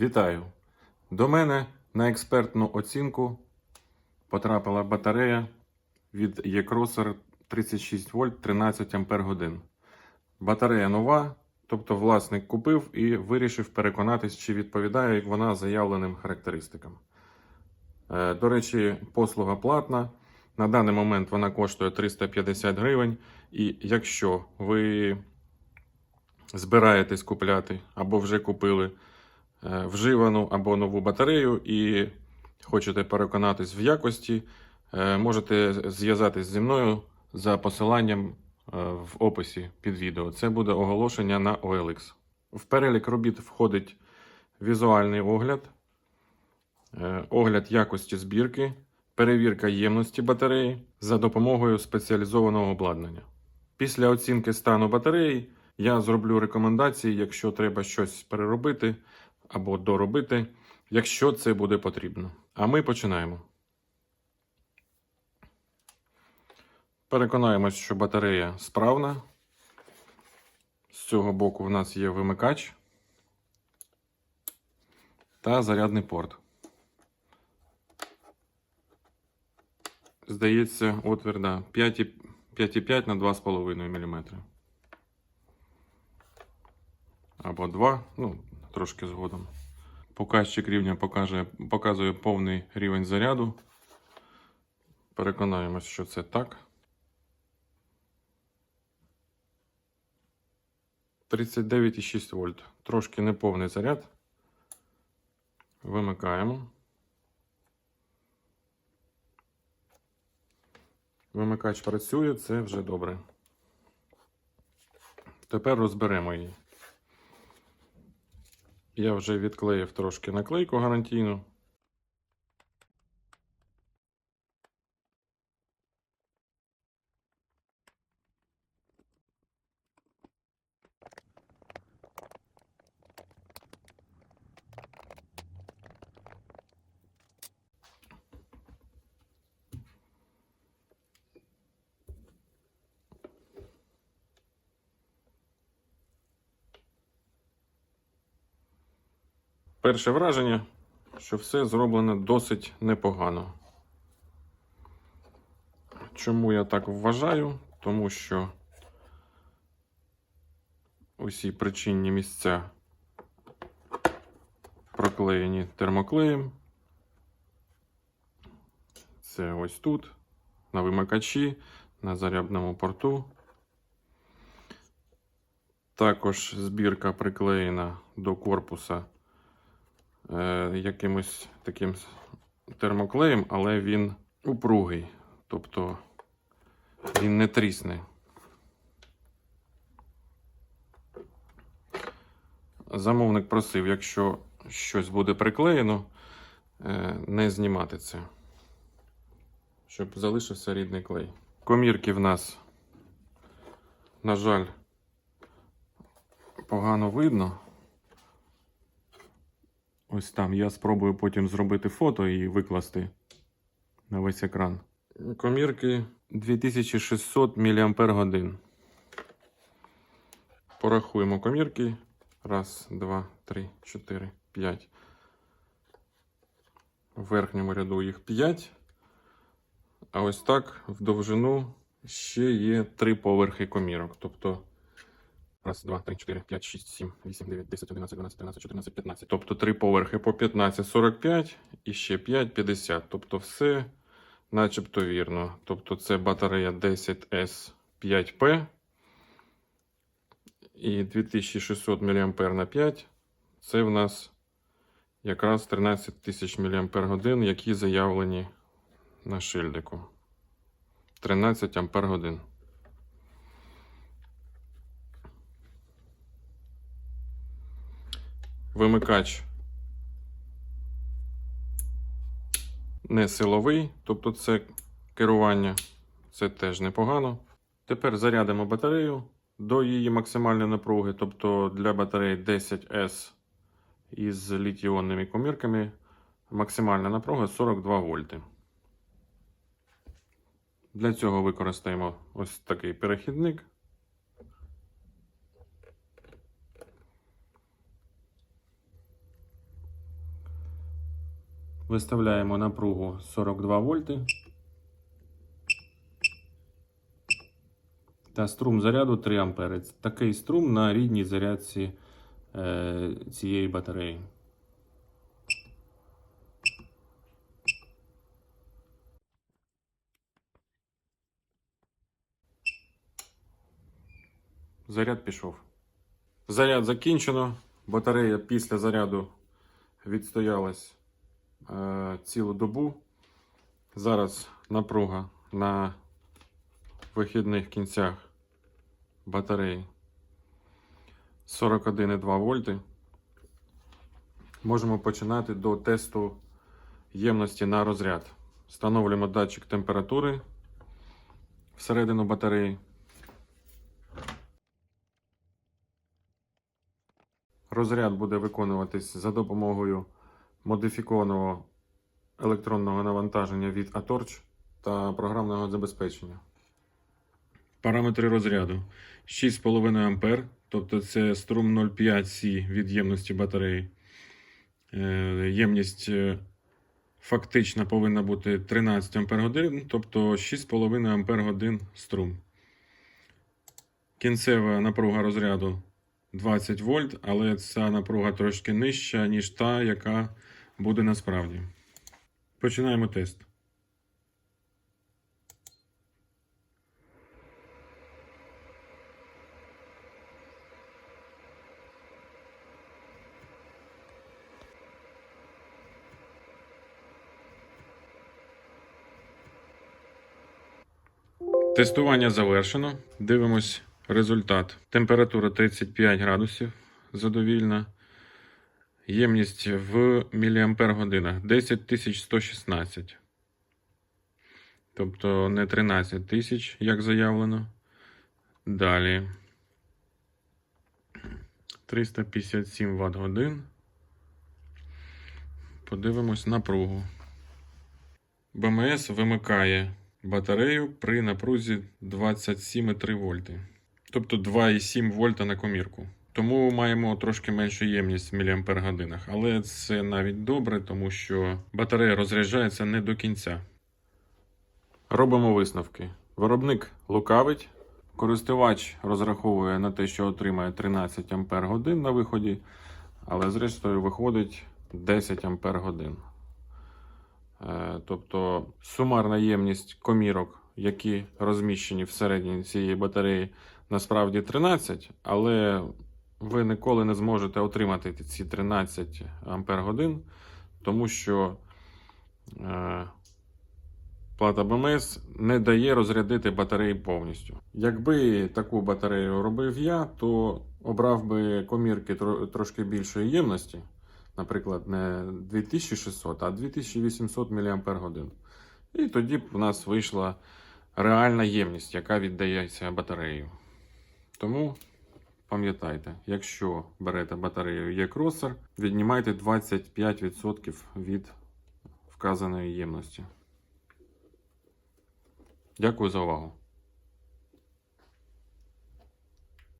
Вітаю! До мене на експертну оцінку потрапила батарея від E-Crosser 36 вольт 13 ампер. Батарея нова, тобто власник купив і вирішив переконатись, чи відповідає вона заявленим характеристикам. Е, До речі, послуга платна. На даний момент вона коштує 350 гривень. І якщо ви збираєтесь купляти або вже купили вживану або нову батарею і хочете переконатись в якості, е, можете зв'язатись зі мною за посиланням е, в описі під відео. Це буде оголошення на OLX. В перелік робіт входить візуальний огляд, е, огляд якості збірки, перевірка ємності батареї за допомогою спеціалізованого обладнання. Після оцінки стану батареї я зроблю рекомендації, якщо треба щось переробити або доробити, якщо це буде потрібно. А ми починаємо. Переконаємось, що батарея справна. З цього боку в нас є вимикач та зарядний порт. Здається, отвір да, 5,5 на 2,5 мм. Або 2, ну, трошки згодом. Показчик рівня покаже, показує повний рівень заряду. Переконаємось, що це так. 39,6 вольт. Трошки неповний заряд. Вимикаємо. Вимикач працює, це вже добре. Тепер розберемо її. Я вже відклеїв трошки наклейку гарантійну. Перше враження, що все зроблено досить непогано. Чому я так вважаю? Тому що усі причинні місця проклеєні термоклеєм. Це ось тут, на вимикачі, на зарядному порту. Також збірка приклеєна до корпуса е, якимось таким термоклеєм, але він упругий, тобто він не трісне. Замовник просив, якщо щось буде приклеєно, е, не знімати це, щоб залишився рідний клей. Комірки в нас, на жаль, погано видно. Ось там. Я спробую потім зробити фото і викласти на весь екран. Комірки 2600 мАч. Порахуємо комірки. Раз, два, три, чотири, п'ять. В верхньому ряду їх 5. А ось так в довжину ще є три поверхи комірок. Тобто Раз, два, три, чотири, п'ять, шість, сім, вісім, дев'ять, десять, одинадцять, дванадцять, тринадцять, чотирнадцять, п'ятнадцять. Тобто три поверхи по 15, 45 і ще 5, 50. Тобто все начебто вірно. Тобто це батарея 10S5P і 2600 мА на 5. Це в нас якраз 13 тисяч мАч, які заявлені на шильдику. 13 ампер годин. Вимикач не силовий, тобто це керування, це теж непогано. Тепер зарядимо батарею до її максимальної напруги, тобто для батареї 10S із літіонними комірками максимальна напруга 42 вольти. Для цього використаємо ось такий перехідник. Виставляємо напругу 42 вольти. Та струм заряду 3 ампери. Такий струм на рідній зарядці е, цієї батареї. Заряд пішов. Заряд закінчено. Батарея після заряду відстоялась цілу добу. Зараз напруга на вихідних кінцях батареї 41,2 вольти. Можемо починати до тесту ємності на розряд. Встановлюємо датчик температури всередину батареї. Розряд буде виконуватись за допомогою модифікованого електронного навантаження від Atorch та програмного забезпечення. Параметри розряду 6,5 А, тобто це струм 0,5 С від ємності батареї. Е, Ємність е, фактична повинна бути 13 Ах, тобто 6,5 Ах струм. Кінцева напруга розряду 20 вольт, але ця напруга трошки нижча, ніж та, яка буде насправді. Починаємо тест. Тестування завершено. Дивимось результат. Температура 35 градусів задовільна. Ємність в міліампер годинах 10116. Тобто не 13 тисяч, як заявлено. Далі 357 Вт годин. Подивимось напругу. БМС вимикає батарею при напрузі 27,3 вольти. Тобто 2,7 вольта на комірку. Тому маємо трошки меншу ємність в годинах. Але це навіть добре, тому що батарея розряджається не до кінця. Робимо висновки. Виробник лукавить. Користувач розраховує на те, що отримає 13 Ампер годин на виході, але зрештою виходить 10 Ампер годин. Е, Тобто сумарна ємність комірок, які розміщені всередині цієї батареї, насправді 13, але ви ніколи не зможете отримати ці 13 Ампер годин, тому що е, плата БМС не дає розрядити батареї повністю. Якби таку батарею робив я, то обрав би комірки трошки більшої ємності, наприклад, не 2600, а 2800 мАч. І тоді б у нас вийшла реальна ємність, яка віддається батарею. Тому пам'ятайте, якщо берете батарею E-Crosser, віднімайте 25% від вказаної ємності. Дякую за увагу.